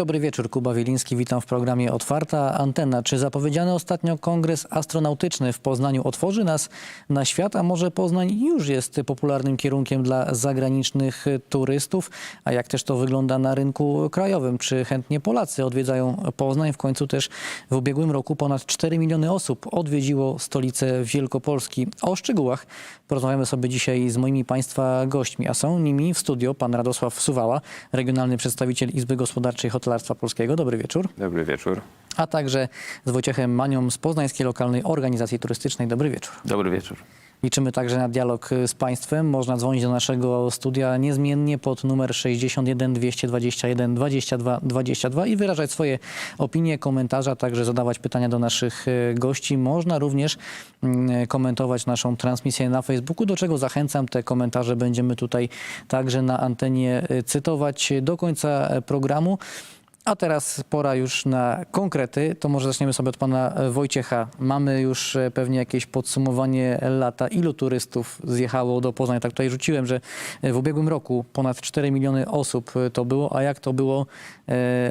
Dobry wieczór, Kuba Wieliński, witam w programie Otwarta Antena. Czy zapowiedziany ostatnio kongres astronautyczny w Poznaniu otworzy nas na świat, a może Poznań już jest popularnym kierunkiem dla zagranicznych turystów? A jak też to wygląda na rynku krajowym? Czy chętnie Polacy odwiedzają Poznań? W końcu też w ubiegłym roku ponad 4 miliony osób odwiedziło stolicę Wielkopolski. O szczegółach porozmawiamy sobie dzisiaj z moimi Państwa gośćmi, a są nimi w studio pan Radosław Suwała, regionalny przedstawiciel Izby Gospodarczej Hotelarstwa Polskiego. Dobry wieczór. Dobry wieczór. A także z Wojciechem Manią z Poznańskiej Lokalnej Organizacji Turystycznej. Dobry wieczór. Dobry wieczór. Liczymy także na dialog z Państwem. Można dzwonić do naszego studia niezmiennie pod numer 61 221 22 22 i wyrażać swoje opinie, komentarze, a także zadawać pytania do naszych e, gości. Można również mm, komentować naszą transmisję na Facebooku, do czego zachęcam. Te komentarze będziemy tutaj także na antenie cytować do końca programu. A teraz pora już na konkrety. To może zaczniemy sobie od pana Wojciecha. Mamy już e, pewnie jakieś podsumowanie lata. Ilu turystów zjechało do Poznania? Tak tutaj rzuciłem, że e, w ubiegłym roku ponad 4 miliony osób e, to było. A jak to było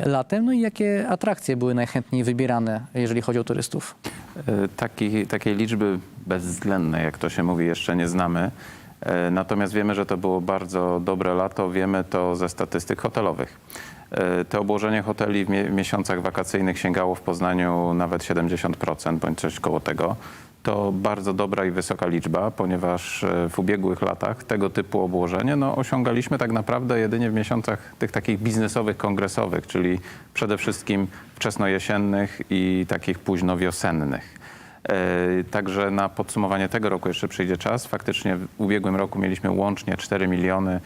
latem? No i jakie atrakcje były najchętniej wybierane, jeżeli chodzi o turystów? Taki, takiej liczby bezwzględnej, jak to się mówi, jeszcze nie znamy. Natomiast wiemy, że to było bardzo dobre lato. Wiemy to ze statystyk hotelowych. E, To obłożenie hoteli w mie- miesiącach wakacyjnych sięgało w Poznaniu nawet 70% bądź coś koło tego. To bardzo dobra i wysoka liczba, ponieważ e, w ubiegłych latach tego typu obłożenie no, osiągaliśmy tak naprawdę jedynie w miesiącach tych takich biznesowych, kongresowych, czyli przede wszystkim wczesnojesiennych i takich późno wiosennych. E, Także na podsumowanie tego roku jeszcze przyjdzie czas. Faktycznie w ubiegłym roku mieliśmy łącznie 4 miliony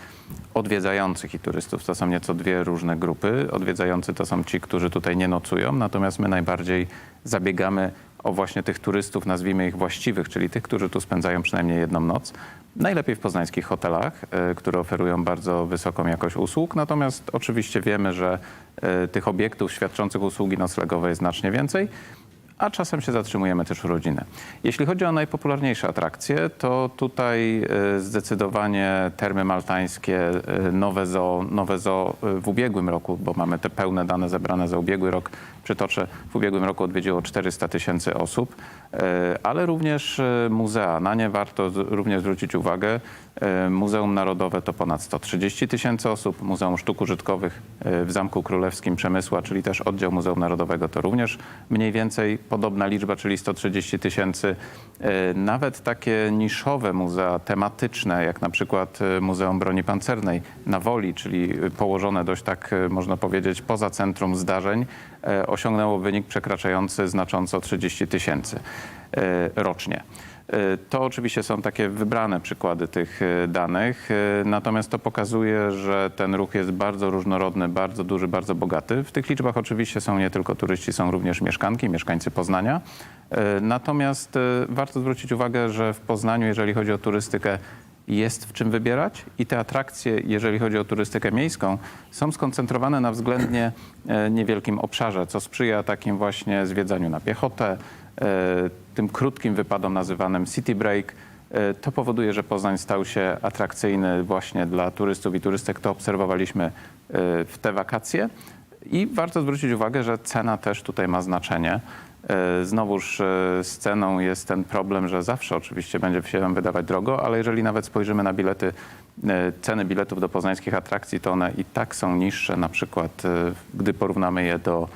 odwiedzających i turystów. To są nieco dwie różne grupy. Odwiedzający to są ci, którzy tutaj nie nocują, natomiast my najbardziej zabiegamy o właśnie tych turystów, nazwijmy ich właściwych, czyli tych, którzy tu spędzają przynajmniej jedną noc. Najlepiej w poznańskich hotelach, e, które oferują bardzo wysoką jakość usług. Natomiast oczywiście wiemy, że e, tych obiektów świadczących usługi noclegowe jest znacznie więcej a czasem się zatrzymujemy też u rodziny. Jeśli chodzi o najpopularniejsze atrakcje, to tutaj e, zdecydowanie termy maltańskie, e, nowe zoo, nowe zoo e, w ubiegłym roku, bo mamy te pełne dane zebrane za ubiegły rok, przytoczę, w ubiegłym roku odwiedziło 400 tysięcy osób, ale również muzea. Na nie warto również zwrócić uwagę. E, Muzeum Narodowe to ponad 130 tysięcy osób, Muzeum Sztuk Użytkowych e, w Zamku Królewskim Przemysła, czyli też oddział Muzeum Narodowego to również mniej więcej podobna liczba, czyli 130 tysięcy. E, Nawet takie niszowe muzea tematyczne, jak na przykład Muzeum Broni Pancernej na Woli, czyli położone dość tak, można powiedzieć, poza centrum zdarzeń, osiągnęło wynik przekraczający znacząco 30 tysięcy rocznie. E, To oczywiście są takie wybrane przykłady tych e, danych, e, natomiast to pokazuje, że ten ruch jest bardzo różnorodny, bardzo duży, bardzo bogaty. W tych liczbach oczywiście są nie tylko turyści, są również mieszkanki, mieszkańcy Poznania. Natomiast warto zwrócić uwagę, że w Poznaniu, jeżeli chodzi o turystykę, jest w czym wybierać i te atrakcje, jeżeli chodzi o turystykę miejską, są skoncentrowane na względnie niewielkim obszarze, co sprzyja takim właśnie zwiedzaniu na piechotę, tym krótkim wypadom nazywanym city break. E, To powoduje, że Poznań stał się atrakcyjny właśnie dla turystów i turystek. To obserwowaliśmy e, w te wakacje. I warto zwrócić uwagę, że cena też tutaj ma znaczenie. E, Znowuż z ceną jest ten problem, że zawsze oczywiście będzie się wydawać drogo, ale jeżeli nawet spojrzymy na bilety, ceny biletów do poznańskich atrakcji, to one i tak są niższe, na przykład gdy porównamy je do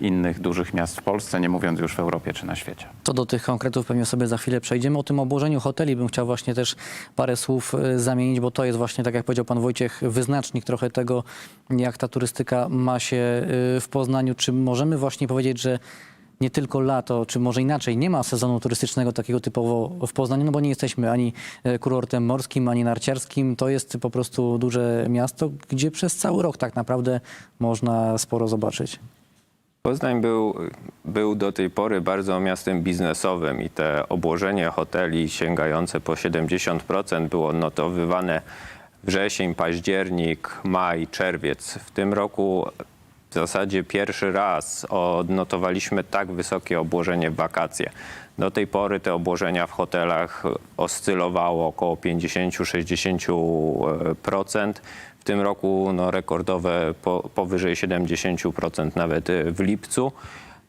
innych dużych miast w Polsce, nie mówiąc już w Europie czy na świecie. Co do tych konkretów pewnie sobie za chwilę przejdziemy. O tym obłożeniu hoteli bym chciał właśnie też parę słów e, zamienić, bo to jest właśnie, tak jak powiedział pan Wojciech, wyznacznik trochę tego, jak ta turystyka ma się e, w Poznaniu. Czy możemy właśnie powiedzieć, że nie tylko lato, czy może inaczej, nie ma sezonu turystycznego takiego typowo w Poznaniu, no bo nie jesteśmy ani e, kurortem morskim, ani narciarskim. To jest po prostu duże miasto, gdzie przez cały rok tak naprawdę można sporo zobaczyć. Poznań był, był do tej pory bardzo miastem biznesowym i te obłożenie hoteli sięgające po 70% było odnotowywane wrzesień, październik, maj, czerwiec. W tym roku w zasadzie pierwszy raz odnotowaliśmy tak wysokie obłożenie w wakacje. Do tej pory te obłożenia w hotelach oscylowało około 50-60%. W tym roku no, rekordowe po, powyżej 70% nawet y, w lipcu,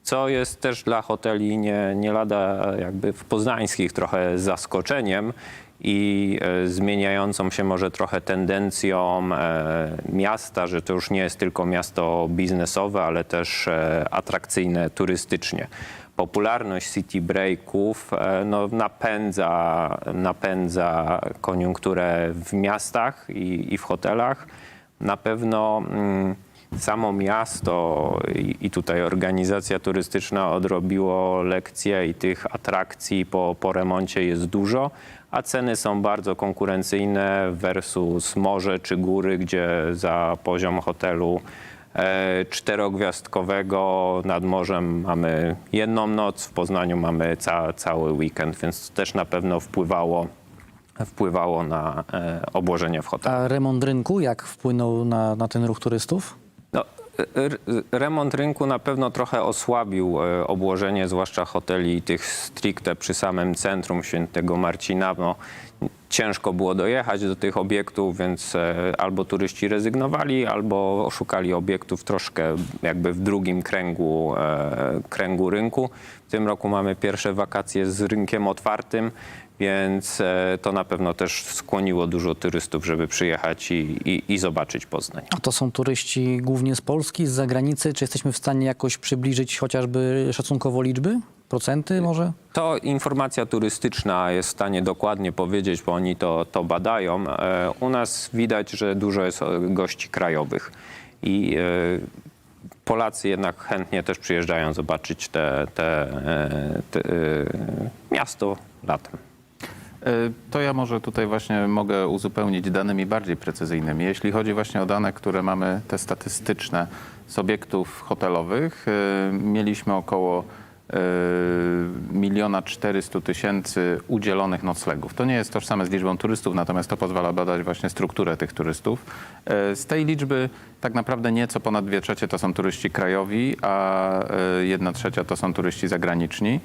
co jest też dla hoteli nie, nie lada jakby w poznańskich trochę zaskoczeniem i e, zmieniającą się może trochę tendencją e, miasta, że to już nie jest tylko miasto biznesowe, ale też e, atrakcyjne turystycznie. Popularność city breaków e, no, napędza, napędza koniunkturę w miastach i, i w hotelach. Na pewno mm, samo miasto i, i tutaj organizacja turystyczna odrobiło lekcję i tych atrakcji po, po remoncie jest dużo, a ceny są bardzo konkurencyjne versus morze czy góry, gdzie za poziom hotelu czterogwiazdkowego nad morzem mamy jedną noc, w Poznaniu mamy ca, cały weekend, więc to też na pewno wpływało, wpływało na e, obłożenie w hotelu. A remont rynku jak wpłynął na, na ten ruch turystów? No, remont rynku na pewno trochę osłabił e, obłożenie, zwłaszcza hoteli tych stricte przy samym centrum Świętego Marcina. No, ciężko było dojechać do tych obiektów, więc e, albo turyści rezygnowali, albo szukali obiektów troszkę jakby w drugim kręgu, e, kręgu rynku. W tym roku mamy pierwsze wakacje z rynkiem otwartym, więc e, to na pewno też skłoniło dużo turystów, żeby przyjechać i, i, i zobaczyć Poznań. A to są turyści głównie z Polski, z zagranicy? Czy jesteśmy w stanie jakoś przybliżyć chociażby szacunkowo liczby? Procenty może? To informacja turystyczna jest w stanie dokładnie powiedzieć, bo oni to, to badają. E, U nas widać, że dużo jest e, gości krajowych i e, Polacy jednak chętnie też przyjeżdżają zobaczyć te, te, e, te, e, miasto latem. E, To ja może tutaj właśnie mogę uzupełnić danymi bardziej precyzyjnymi. Jeśli chodzi właśnie o dane, które mamy, te statystyczne z obiektów hotelowych, e, mieliśmy około miliona czterystu tysięcy udzielonych noclegów. To nie jest tożsame z liczbą turystów, natomiast to pozwala badać właśnie strukturę tych turystów. E, Z tej liczby tak naprawdę nieco ponad dwie trzecie to są turyści krajowi, a e, jedna trzecia to są turyści zagraniczni.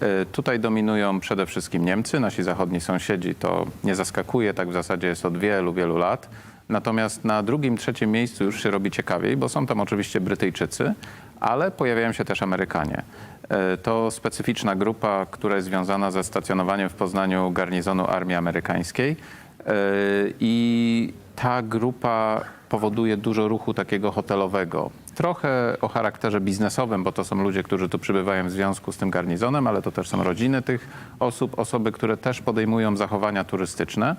E, Tutaj dominują przede wszystkim Niemcy, nasi zachodni sąsiedzi. To nie zaskakuje, tak w zasadzie jest od wielu, wielu lat. Natomiast na drugim, trzecim miejscu już się robi ciekawiej, bo są tam oczywiście Brytyjczycy, ale pojawiają się też Amerykanie. E, To specyficzna grupa, która jest związana ze stacjonowaniem w Poznaniu garnizonu Armii Amerykańskiej. E, I ta grupa powoduje dużo ruchu takiego hotelowego. Trochę o charakterze biznesowym, bo to są ludzie, którzy tu przybywają w związku z tym garnizonem, ale to też są rodziny tych osób, osoby, które też podejmują zachowania turystyczne.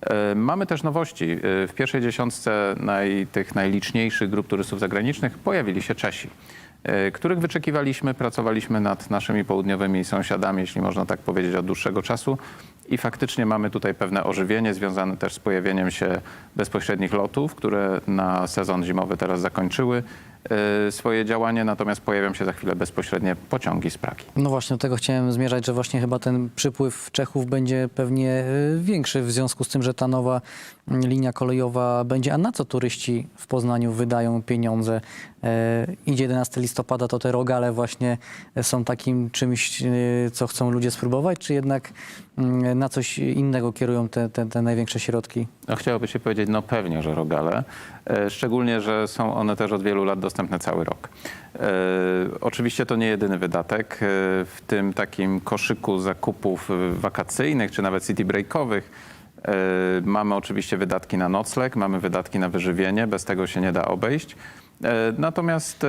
E, Mamy też nowości. W pierwszej dziesiątce naj, tych najliczniejszych grup turystów zagranicznych pojawili się Czesi, których wyczekiwaliśmy, pracowaliśmy nad naszymi południowymi sąsiadami, jeśli można tak powiedzieć, od dłuższego czasu. I faktycznie mamy tutaj pewne ożywienie związane też z pojawieniem się bezpośrednich lotów, które na sezon zimowy teraz zakończyły e, swoje działanie, natomiast pojawią się za chwilę bezpośrednie pociągi z Pragi. No właśnie do tego chciałem zmierzać, że właśnie chyba ten przypływ Czechów będzie pewnie y, większy w związku z tym, że ta nowa mm, linia kolejowa będzie. A na co turyści w Poznaniu wydają pieniądze? E, Idzie 11 listopada, to te rogale właśnie są takim czymś, y, co chcą ludzie spróbować, czy jednak mm, na coś innego kierują te, te, te największe środki? No, chciałoby się powiedzieć, no pewnie, że rogale. E, Szczególnie, że są one też od wielu lat dostępne cały rok. E, oczywiście to nie jedyny wydatek. E, w tym takim koszyku zakupów wakacyjnych, czy nawet city breakowych, mamy oczywiście wydatki na nocleg, mamy wydatki na wyżywienie, bez tego się nie da obejść. Natomiast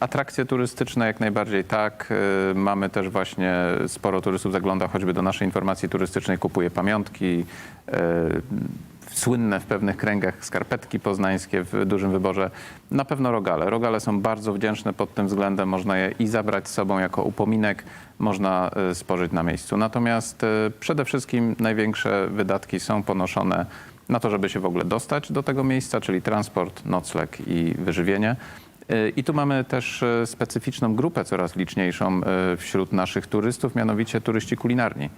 atrakcje turystyczne jak najbardziej tak. Mamy też właśnie sporo turystów zagląda choćby do naszej informacji turystycznej, kupuje pamiątki, słynne w pewnych kręgach skarpetki poznańskie w dużym wyborze. Na pewno rogale. Rogale są bardzo wdzięczne pod tym względem. Można je i zabrać z sobą jako upominek, można e, spożyć na miejscu. Natomiast e, przede wszystkim największe wydatki są ponoszone na to, żeby się w ogóle dostać do tego miejsca, czyli transport, nocleg i wyżywienie. E, I tu mamy też specyficzną grupę coraz liczniejszą wśród naszych turystów, mianowicie turyści kulinarni,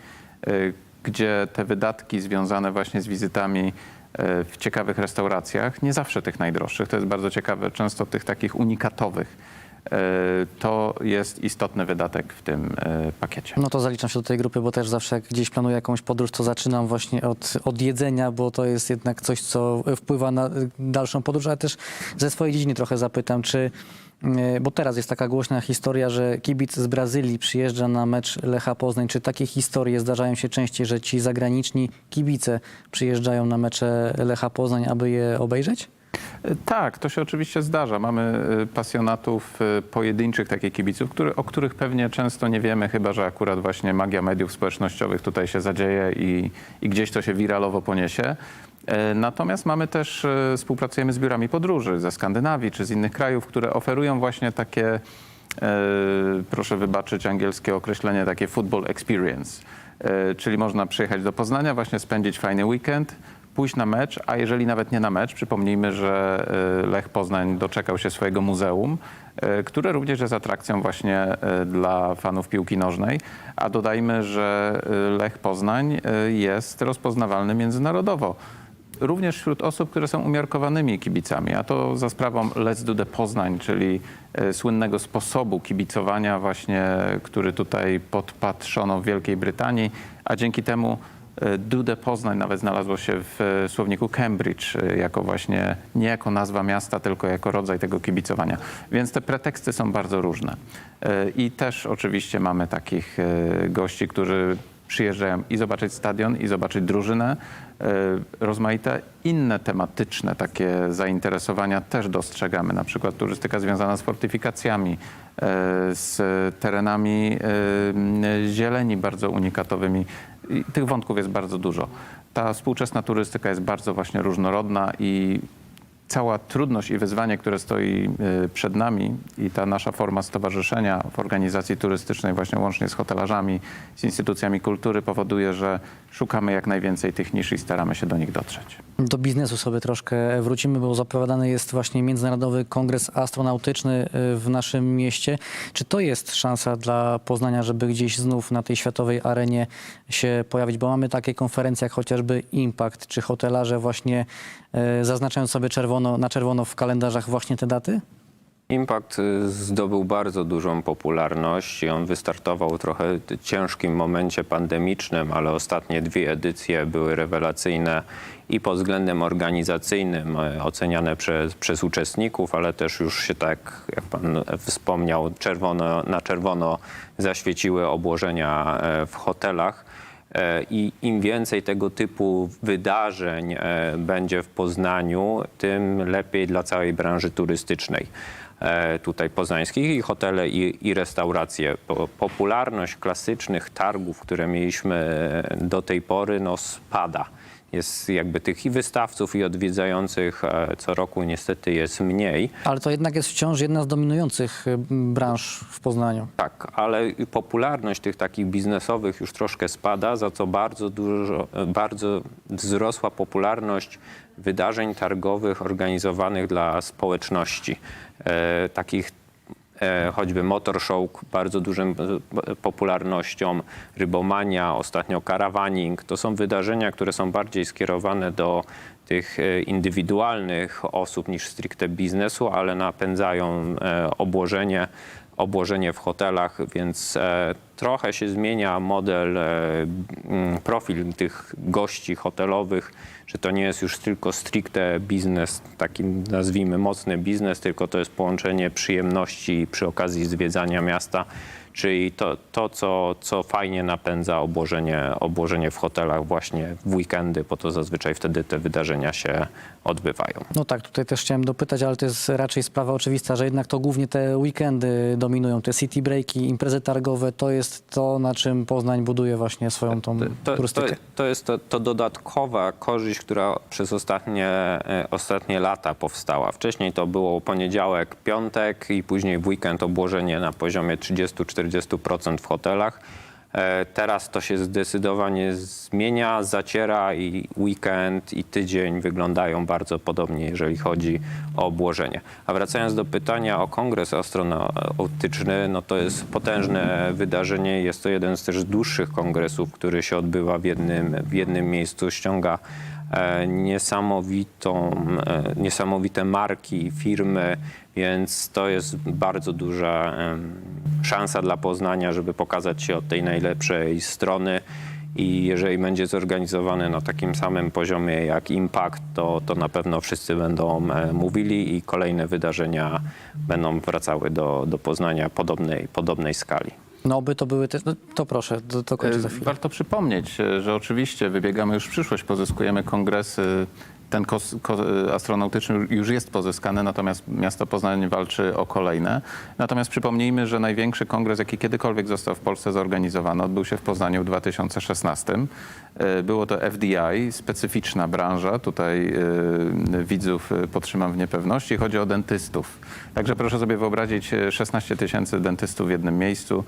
gdzie te wydatki związane właśnie z wizytami e, w ciekawych restauracjach, nie zawsze tych najdroższych, to jest bardzo ciekawe, często tych takich unikatowych, e, to jest istotny wydatek w tym e, pakiecie. No to zaliczam się do tej grupy, bo też zawsze jak gdzieś planuję jakąś podróż, to zaczynam właśnie od, od jedzenia, bo to jest jednak coś, co wpływa na dalszą podróż, ale też ze swojej dziedziny trochę zapytam, czy bo teraz jest taka głośna historia, że kibic z Brazylii przyjeżdża na mecz Lecha Poznań. Czy takie historie zdarzają się częściej, że ci zagraniczni kibice przyjeżdżają na mecze Lecha Poznań, aby je obejrzeć? Tak, to się oczywiście zdarza. Mamy y, pasjonatów pojedynczych takich kibiców, który, o których pewnie często nie wiemy, chyba że akurat właśnie magia mediów społecznościowych tutaj się zadzieje i, i gdzieś to się wiralowo poniesie. E, Natomiast mamy też, e, współpracujemy z biurami podróży ze Skandynawii czy z innych krajów, które oferują właśnie takie, e, proszę wybaczyć angielskie określenie, takie football experience. Czyli można przyjechać do Poznania, właśnie spędzić fajny weekend, pójść na mecz, a jeżeli nawet nie na mecz, przypomnijmy, że Lech Poznań doczekał się swojego muzeum, które również jest atrakcją właśnie dla fanów piłki nożnej, a dodajmy, że Lech Poznań jest rozpoznawalny międzynarodowo. Również wśród osób, które są umiarkowanymi kibicami, a to za sprawą Let's Do The Poznań, czyli e, słynnego sposobu kibicowania właśnie, który tutaj podpatrzono w Wielkiej Brytanii, a dzięki temu e, The Poznań nawet znalazło się w e, słowniku Cambridge e, jako właśnie nie jako nazwa miasta, tylko jako rodzaj tego kibicowania. Więc te preteksty są bardzo różne. I też oczywiście mamy takich gości, którzy przyjeżdżają i zobaczyć stadion, i zobaczyć drużynę. E, Rozmaite inne tematyczne takie zainteresowania też dostrzegamy, na przykład turystyka związana z fortyfikacjami, e, z terenami e, zieleni bardzo unikatowymi. Tych wątków jest bardzo dużo. Ta współczesna turystyka jest bardzo właśnie różnorodna i cała trudność i wyzwanie, które stoi y, przed nami i ta nasza forma stowarzyszenia w organizacji turystycznej właśnie łącznie z hotelarzami, z instytucjami kultury powoduje, że szukamy jak najwięcej tych nisz i staramy się do nich dotrzeć. Do biznesu sobie troszkę wrócimy, bo zapowiadany jest właśnie Międzynarodowy Kongres Astronautyczny y, w naszym mieście. Czy to jest szansa dla Poznania, żeby gdzieś znów na tej światowej arenie się pojawić? Bo mamy takie konferencje jak chociażby Impact, czy hotelarze właśnie zaznaczają sobie czerwono, na czerwono w kalendarzach właśnie te daty? Impact y, zdobył bardzo dużą popularność i on wystartował trochę w ciężkim momencie pandemicznym, ale ostatnie dwie edycje były rewelacyjne i pod względem organizacyjnym, e, oceniane przez, przez uczestników, ale też już się tak, jak pan wspomniał, czerwono, na czerwono zaświeciły obłożenia e, w hotelach. I im więcej tego typu wydarzeń e, będzie w Poznaniu, tym lepiej dla całej branży turystycznej e, tutaj poznańskich i hotele i, i restauracje. Po- Popularność klasycznych targów, które mieliśmy e, do tej pory, no spada. Jest jakby tych i wystawców, i odwiedzających e, co roku niestety jest mniej. Ale to jednak jest wciąż jedna z dominujących y, branż w Poznaniu. Tak, ale popularność tych takich biznesowych już troszkę spada, za co bardzo dużo, bardzo wzrosła popularność wydarzeń targowych organizowanych dla społeczności. E, takich e, choćby Motor Show bardzo dużą e, popularnością, Rybomania, ostatnio Karawaning. To są wydarzenia, które są bardziej skierowane do tych e, indywidualnych osób niż stricte biznesu, ale napędzają e, obłożenie, obłożenie w hotelach, więc e, trochę się zmienia model, e, profil tych gości hotelowych, że to nie jest już tylko stricte biznes, taki nazwijmy mocny biznes, tylko to jest połączenie przyjemności przy okazji zwiedzania miasta, czyli to, to co, co fajnie napędza obłożenie, obłożenie w hotelach właśnie w weekendy, bo to zazwyczaj wtedy te wydarzenia się odbywają. No tak, tutaj też chciałem dopytać, ale to jest raczej sprawa oczywista, że jednak to głównie te weekendy dominują, te city breaki, imprezy targowe, to jest to, na czym Poznań buduje właśnie swoją tą To, to, turystykę. to jest to, to dodatkowa korzyść, która przez ostatnie, e, ostatnie lata powstała. Wcześniej to było poniedziałek, piątek i później w weekend obłożenie na poziomie 30-40% w hotelach. E, Teraz to się zdecydowanie zmienia, zaciera i weekend i tydzień wyglądają bardzo podobnie, jeżeli chodzi o obłożenie. A wracając do pytania o kongres astronautyczny, no to jest potężne wydarzenie. Jest to jeden z też dłuższych kongresów, który się odbywa w jednym, w jednym miejscu, ściąga niesamowitą, e, niesamowite marki, firmy, więc to jest bardzo duża szansa dla Poznania, żeby pokazać się od tej najlepszej strony. I jeżeli będzie zorganizowany na takim samym poziomie jak Impact, to, to na pewno wszyscy będą e, mówili i kolejne wydarzenia będą wracały do, do Poznania podobnej, podobnej skali. No by to były też, no, to proszę, to, to kończę za chwilę. Warto przypomnieć, e, że oczywiście wybiegamy już w przyszłość, pozyskujemy kongresy. Ten kos, ko, astronautyczny już jest pozyskany, natomiast miasto Poznań walczy o kolejne. Natomiast przypomnijmy, że największy kongres, jaki kiedykolwiek został w Polsce zorganizowany, odbył się w Poznaniu w 2016. E, Było to FDI, specyficzna branża. Tutaj e, widzów e, podtrzymam w niepewności. Chodzi o dentystów. Także proszę sobie wyobrazić e, 16 tysięcy dentystów w jednym miejscu,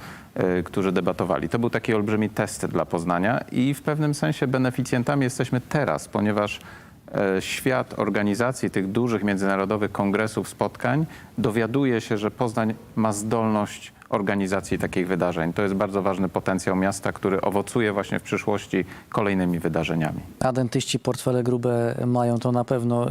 którzy debatowali. To był taki olbrzymi test dla Poznania i w pewnym sensie beneficjentami jesteśmy teraz, ponieważ świat organizacji tych dużych międzynarodowych kongresów, spotkań dowiaduje się, że Poznań ma zdolność organizacji takich wydarzeń. To jest bardzo ważny potencjał miasta, który owocuje właśnie w przyszłości kolejnymi wydarzeniami. A dentyści portfele grube mają to na pewno.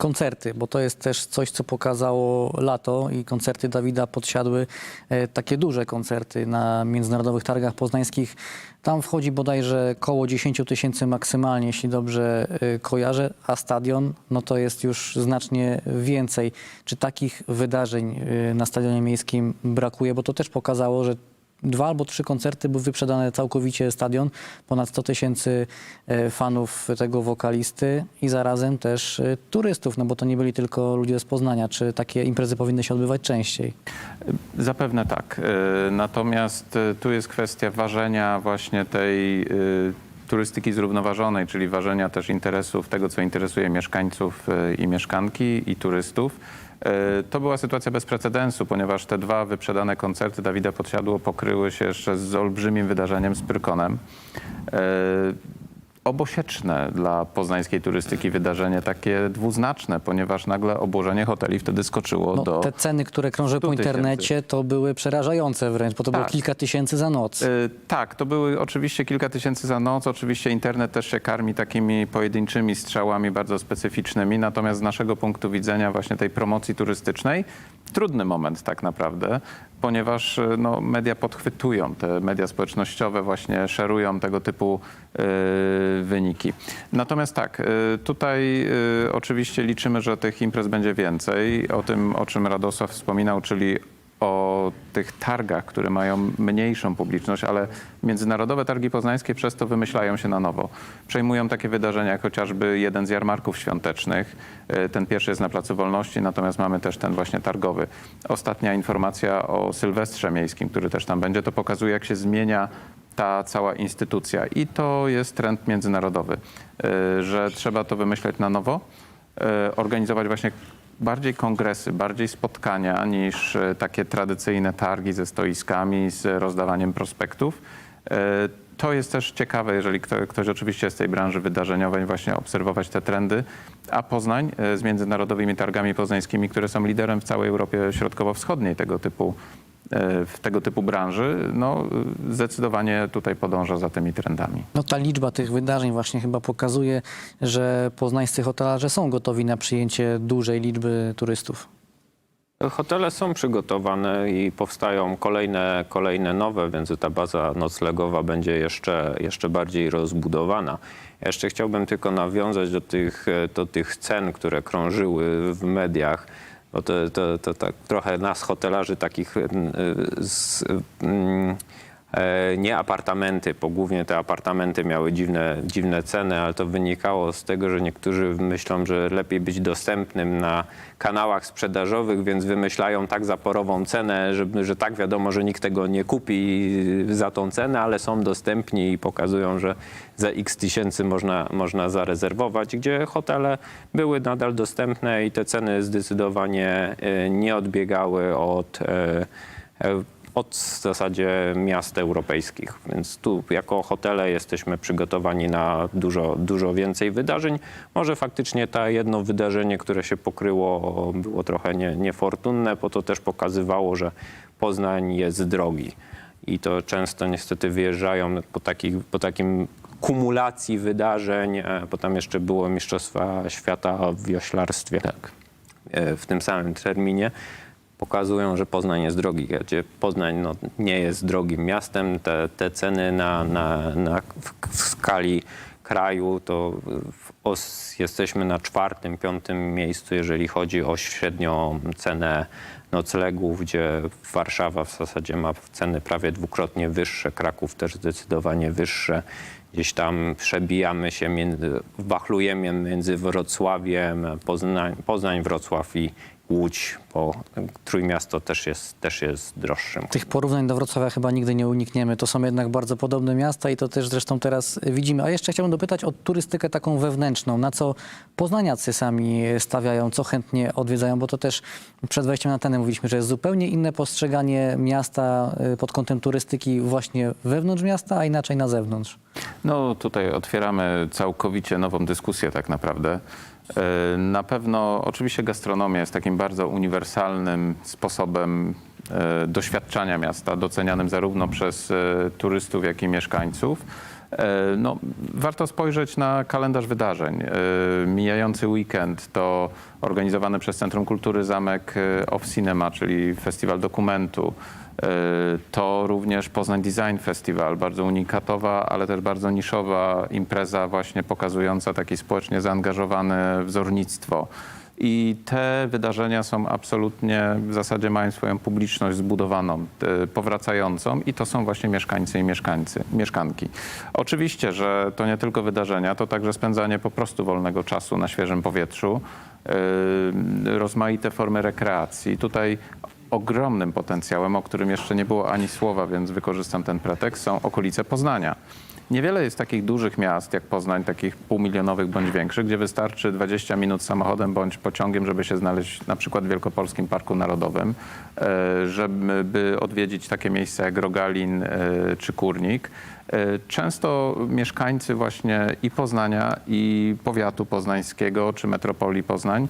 Koncerty, bo to jest też coś, co pokazało lato i koncerty Dawida podsiadły, e, takie duże koncerty na międzynarodowych targach poznańskich. Tam wchodzi bodajże koło 10 tysięcy maksymalnie, jeśli dobrze e, kojarzę, a stadion, no to jest już znacznie więcej. Czy takich wydarzeń e, na stadionie miejskim brakuje? Bo to też pokazało, że dwa albo trzy koncerty były wyprzedane całkowicie stadion, ponad 100 tysięcy e, fanów tego wokalisty i zarazem też e, turystów, no bo to nie byli tylko ludzie z Poznania. Czy takie imprezy powinny się odbywać częściej? Zapewne tak. E, Natomiast tu jest kwestia ważenia właśnie tej turystyki zrównoważonej, czyli ważenia też interesów tego, co interesuje mieszkańców i mieszkanki i turystów. E, To była sytuacja bez precedensu, ponieważ te dwa wyprzedane koncerty Dawida Podsiadło pokryły się jeszcze z olbrzymim wydarzeniem z Pyrkonem. Obosieczne dla poznańskiej turystyki wydarzenie, takie dwuznaczne, ponieważ nagle obłożenie hoteli wtedy skoczyło No, do... te ceny, które krążyły 100 po internecie, to były przerażające wręcz, bo to było Tak. kilka tysięcy za noc. Y, Tak, to były oczywiście kilka tysięcy za noc. Oczywiście internet też się karmi takimi pojedynczymi strzałami bardzo specyficznymi. Natomiast z naszego punktu widzenia właśnie tej promocji turystycznej trudny moment tak naprawdę, ponieważ y, no, media podchwytują, te media społecznościowe właśnie szerują tego typu y, wyniki. Natomiast tak, y, tutaj y, oczywiście liczymy, że tych imprez będzie więcej. O tym, o czym Radosław wspominał, czyli o tych targach, które mają mniejszą publiczność, ale międzynarodowe targi poznańskie przez to wymyślają się na nowo. Przejmują takie wydarzenia jak chociażby jeden z jarmarków świątecznych. E, Ten pierwszy jest na Placu Wolności, natomiast mamy też ten właśnie targowy. Ostatnia informacja o Sylwestrze Miejskim, który też tam będzie, to pokazuje jak się zmienia ta cała instytucja i to jest trend międzynarodowy, e, że trzeba to wymyśleć na nowo, e, organizować właśnie bardziej kongresy, bardziej spotkania niż e, takie tradycyjne targi ze stoiskami, z rozdawaniem prospektów. E, To jest też ciekawe, jeżeli kto, ktoś oczywiście z tej branży wydarzeniowej właśnie obserwować te trendy, a Poznań e, z międzynarodowymi targami poznańskimi, które są liderem w całej Europie Środkowo-Wschodniej tego typu, w tego typu branży, no e, zdecydowanie tutaj podąża za tymi trendami. No ta liczba tych wydarzeń właśnie chyba pokazuje, że poznańscy hotelarze są gotowi na przyjęcie dużej liczby turystów. Hotele są przygotowane i powstają kolejne, kolejne nowe, więc ta baza noclegowa będzie jeszcze, jeszcze bardziej rozbudowana. Ja Jeszcze chciałbym tylko nawiązać do tych, e, do tych cen, które krążyły w mediach, bo to, to, to tak trochę nas hotelarzy takich mm, e, z, mm, nie apartamenty, bo głównie te apartamenty miały dziwne, dziwne ceny, ale to wynikało z tego, że niektórzy myślą, że lepiej być dostępnym na kanałach sprzedażowych, więc wymyślają tak zaporową cenę, że, że tak wiadomo, że nikt tego nie kupi za tą cenę, ale są dostępni i pokazują, że za x tysięcy można, można zarezerwować, gdzie hotele były nadal dostępne i te ceny zdecydowanie e, nie odbiegały od e, e, od w zasadzie miast europejskich. Więc tu jako hotele jesteśmy przygotowani na dużo, dużo więcej wydarzeń. Może faktycznie to jedno wydarzenie, które się pokryło, było trochę nie, niefortunne, bo to też pokazywało, że Poznań jest drogi. I to często niestety wyjeżdżają po, takich, po takim kumulacji wydarzeń, e, bo tam jeszcze było Mistrzostwa Świata w wioślarstwie Tak. e, w tym samym terminie, pokazują, że Poznań jest drogi. Gdzie Poznań no, nie jest drogim miastem. Te, te ceny na, na, na, w, w skali kraju to os, jesteśmy na czwartym, piątym miejscu, jeżeli chodzi o średnią cenę noclegów, gdzie Warszawa w zasadzie ma ceny prawie dwukrotnie wyższe, Kraków też zdecydowanie wyższe. Gdzieś tam przebijamy się, między, wachlujemy między Wrocławiem, Poznań, Poznań Wrocław i Łódź, bo Trójmiasto też jest, też jest droższym. Tych porównań do Wrocławia chyba nigdy nie unikniemy. To są jednak bardzo podobne miasta i to też zresztą teraz widzimy. A jeszcze chciałbym dopytać o turystykę taką wewnętrzną. Na co poznaniacy sami stawiają, co chętnie odwiedzają, bo to też przed wejściem na ten mówiliśmy, że jest zupełnie inne postrzeganie miasta y, pod kątem turystyki właśnie wewnątrz miasta, a inaczej na zewnątrz. No tutaj otwieramy całkowicie nową dyskusję tak naprawdę. E, Na pewno oczywiście gastronomia jest takim bardzo uniwersalnym sposobem e, doświadczania miasta, docenianym zarówno przez e, turystów, jak i mieszkańców. E, No, warto spojrzeć na kalendarz wydarzeń. E, Mijający weekend to organizowany przez Centrum Kultury Zamek e, Off Cinema, czyli festiwal dokumentu. To również Poznań Design Festival, bardzo unikatowa, ale też bardzo niszowa impreza właśnie pokazująca takie społecznie zaangażowane wzornictwo. I te wydarzenia są absolutnie, w zasadzie mają swoją publiczność zbudowaną, e, powracającą i to są właśnie mieszkańcy i mieszkańcy, mieszkanki. Oczywiście, że to nie tylko wydarzenia, to także spędzanie po prostu wolnego czasu na świeżym powietrzu, e, rozmaite formy rekreacji. Tutaj ogromnym potencjałem, o którym jeszcze nie było ani słowa, więc wykorzystam ten pretekst, są okolice Poznania. Niewiele jest takich dużych miast jak Poznań, takich półmilionowych bądź większych, gdzie wystarczy 20 minut samochodem bądź pociągiem, żeby się znaleźć na przykład w Wielkopolskim Parku Narodowym, e, żeby odwiedzić takie miejsca jak Rogalin e, czy Kurnik. E, Często mieszkańcy właśnie i Poznania, i powiatu poznańskiego, czy metropolii Poznań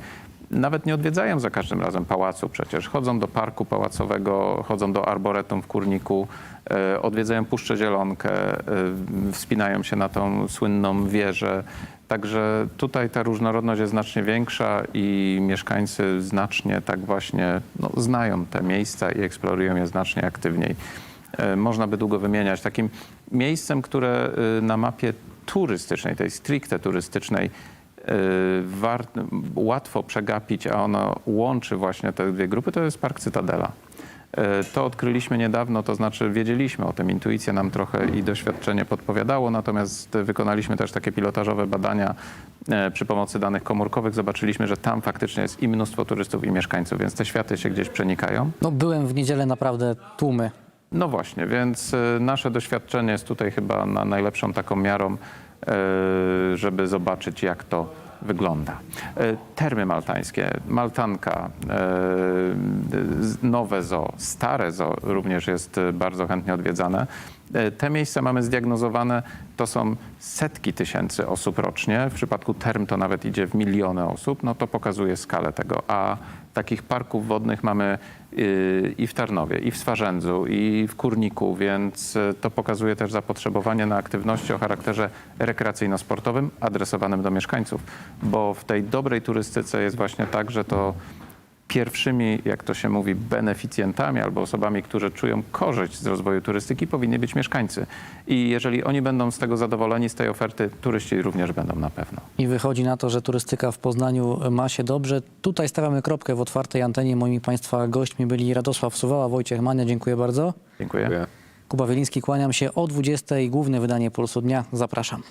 nawet nie odwiedzają za każdym razem pałacu przecież. Chodzą do parku pałacowego, chodzą do arboretum w Kurniku, e, odwiedzają Puszczę Zielonkę, e, wspinają się na tą słynną wieżę. Także tutaj ta różnorodność jest znacznie większa i mieszkańcy znacznie tak właśnie no, znają te miejsca i eksplorują je znacznie aktywniej. E, Można by długo wymieniać. Takim miejscem, które y, na mapie turystycznej, tej stricte turystycznej, war, łatwo przegapić, a ono łączy właśnie te dwie grupy, to jest Park Cytadela. Y, To odkryliśmy niedawno, to znaczy wiedzieliśmy o tym, intuicja nam trochę i doświadczenie podpowiadało, natomiast wykonaliśmy też takie pilotażowe badania e, przy pomocy danych komórkowych. Zobaczyliśmy, że tam faktycznie jest i mnóstwo turystów i mieszkańców, więc te światy się gdzieś przenikają. No byłem w niedzielę naprawdę tłumy. No właśnie, więc y, nasze doświadczenie jest tutaj chyba na najlepszą taką miarą, y, żeby zobaczyć, jak to wygląda. Y, Termy maltańskie, Maltanka, z- nowe zoo, stare zoo również jest bardzo chętnie odwiedzane. Y, Te miejsca mamy zdiagnozowane, to są setki tysięcy osób rocznie. W przypadku term to nawet idzie w miliony osób, no to pokazuje skalę tego. A takich parków wodnych mamy y, i w Tarnowie, i w Swarzędzu, i w Kurniku, więc y, to pokazuje też zapotrzebowanie na aktywności o charakterze rekreacyjno-sportowym adresowanym do mieszkańców, bo w tej dobrej turystyce jest właśnie tak, że to pierwszymi, jak to się mówi, beneficjentami albo osobami, które czują korzyść z rozwoju turystyki, powinni być mieszkańcy. I jeżeli oni będą z tego zadowoleni, z tej oferty, turyści również będą na pewno. I wychodzi na to, że turystyka w Poznaniu ma się dobrze. Tutaj stawiamy kropkę w otwartej antenie. Moimi Państwa gośćmi byli Radosław Suwała, Wojciech Mania. Dziękuję bardzo. Dziękuję. Dziękuję. Kuba Wieliński, kłaniam się o 20. Główne wydanie Pulsu Dnia. Zapraszam.